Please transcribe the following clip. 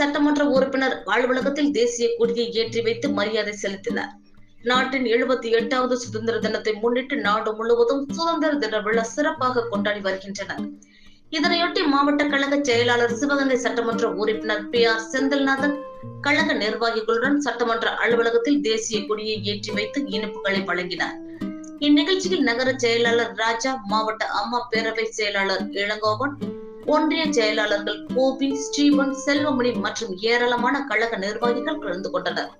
சட்டமன்ற உறுப்பினர் அலுவலகத்தில் தேசிய கொடியை ஏற்றி வைத்து மரியாதை செலுத்தினார். நாட்டின் எழுபத்தி எட்டாவது சுதந்திர தினத்தை முன்னிட்டு நாடு முழுவதும் சுதந்திர தின விழா சிறப்பாக கொண்டாடி வருகின்றனர். இதனையொட்டி மாவட்ட கழக செயலாளர் சிவகங்கை சட்டமன்ற உறுப்பினர் பி ஆர் செந்தில்நாதன் கழக நிர்வாகிகளுடன் சட்டமன்ற அலுவலகத்தில் தேசிய கொடியை ஏற்றி வைத்து இனிப்புகளை வழங்கினார். இந்நிகழ்ச்சியில் நகர செயலாளர் ராஜா மாவட்ட அம்மா பேரவை செயலாளர் இளங்கோவன் ஒன்றிய செயலாளர்கள் கோபி ஸ்ரீவன் செல்வமணி மற்றும் ஏராளமான கழக நிர்வாகிகள் கலந்து கொண்டனர்.